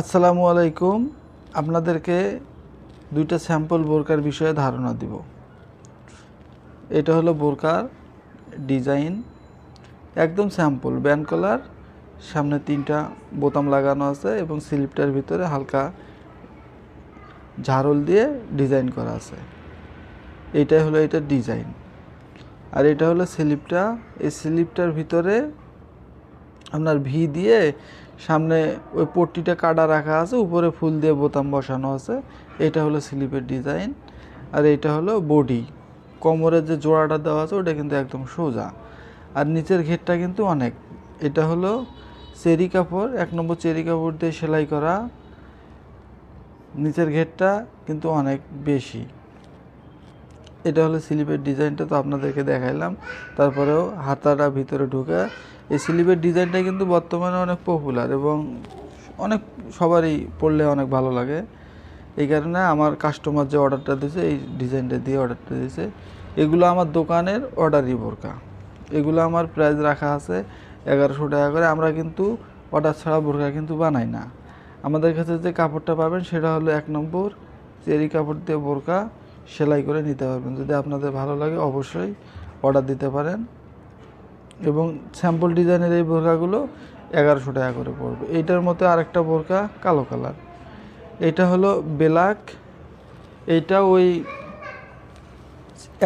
আসসালামু আলাইকুম। আপনাদেরকে দুইটা স্যাম্পল বোরকার বিষয়ে ধারণা দিব। এটা হলো বোরকার ডিজাইন, একদম স্যাম্পল ব্যান্ড কলার, সামনে তিনটা বোতাম লাগানো আছে এবং স্লিপটার ভিতরে হালকা ঝাড়ল দিয়ে ডিজাইন করা আছে। এইটাই হলো এটা ডিজাইন। আর এটা হলো স্লিপটা, এই স্লিপটার ভিতরে আপনার ভি দিয়ে সামনে ওই পট্টিটা কাটা রাখা আছে, উপরে ফুল দিয়ে বোতাম বসানো আছে। এটা হলো স্লিপের ডিজাইন, আর এটা হলো বডি। কোমরের যে জোড়াটা দেওয়া আছে, ওটা কিন্তু একদম সোজা। আর নিচের ঘেরটা কিন্তু অনেক। এটা হলো চেরি কাপড়, এক নম্বর চেরি কাপড় দিয়ে সেলাই করা। নিচের ঘেরটা কিন্তু অনেক বেশি। এটা হলো স্লিপের ডিজাইনটা তো আপনাদেরকে দেখাইলাম। তারপরেও হাতাটা ভিতরে ঢুকে এই স্লিপের ডিজাইনটা কিন্তু বর্তমানে অনেক পপুলার এবং অনেক, সবারই পড়লে অনেক ভালো লাগে। এই কারণে আমার কাস্টমার যে অর্ডারটা দিয়েছে, এই ডিজাইনটা দিয়ে অর্ডারটা দিয়েছে। এগুলো আমার দোকানের অর্ডারই বোরকা। এগুলো আমার প্রাইস রাখা আছে এগারোশো টাকা করে। আমরা কিন্তু অর্ডার ছাড়া বোরকা কিন্তু বানাই না। আমাদের কাছে যে কাপড়টা পাবেন, সেটা হলো এক নম্বর চেরি কাপড় দিয়ে বোরকা। সেলাই করে নিতে পারবেন। যদি আপনাদের ভালো লাগে, অবশ্যই অর্ডার দিতে পারেন। এবং স্যাম্পল ডিজাইনের এই বোরকাগুলো এগারোশো টাকা করে পড়বে। এইটার মতো আরেকটা বোরকা কালো কালার এটা হলো বেলাক এইটা ওই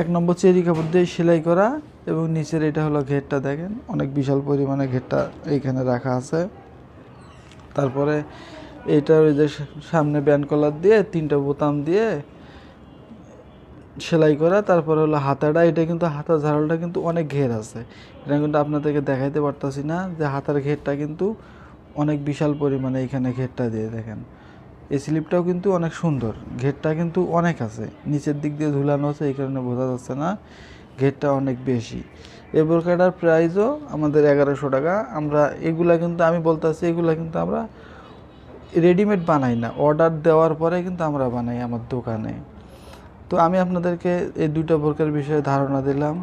এক নম্বর চেরি কাপড় দিয়ে সেলাই করা এবং নিচের এটা হলো ঘেরটা দেখেন, অনেক বিশাল পরিমাণে ঘেরটা এইখানে রাখা আছে। তারপরে এইটা ওই যে সামনে ব্যান্ড কলার দিয়ে তিনটা বোতাম দিয়ে সেলাই করা, তারপরে হলো হাতাটা, এটা কিন্তু হাতার ঝাড়লটা কিন্তু অনেক ঘের আছে। এটা কিন্তু আপনাদেরকে দেখাইতে পারতাছি না যে হাতার ঘেরটা কিন্তু অনেক বিশাল পরিমাণে এখানে ঘেরটা দিয়ে দেখেন। এই স্লিপটাও কিন্তু অনেক সুন্দর, ঘেরটা কিন্তু অনেক আছে, নিচের দিক দিয়ে ঝুলানো আছে, এই কারণে বোঝা যাচ্ছে না ঘেরটা অনেক বেশি। এই বোরকাটার প্রাইসও আমাদের এগারোশো টাকা, আমরা এগুলা কিন্তু আমি বলতেছি, এগুলা কিন্তু আমরা রেডিমেড বানাই না, অর্ডার দেওয়ার পরে কিন্তু আমরা বানাই আমার দোকানে। তো আমি আপনাদেরকে এই দুইটা বোরকার বিষয়ে ধারণা দিলাম।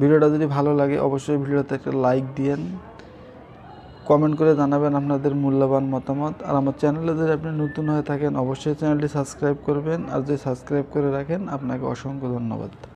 ভিডিওটা যদি ভালো লাগে, অবশ্যই ভিডিওতে একটা লাইক দিয়েন। কমেন্ট করে জানাবেন আপনাদের মূল্যবান মতামত। আর আমার চ্যানেলে যদি আপনি নতুন হয়ে থাকেন, অবশ্যই চ্যানেলটি সাবস্ক্রাইব করবেন। আর যদি সাবস্ক্রাইব করে রাখেন, আপনাকে অসংখ্য ধন্যবাদ।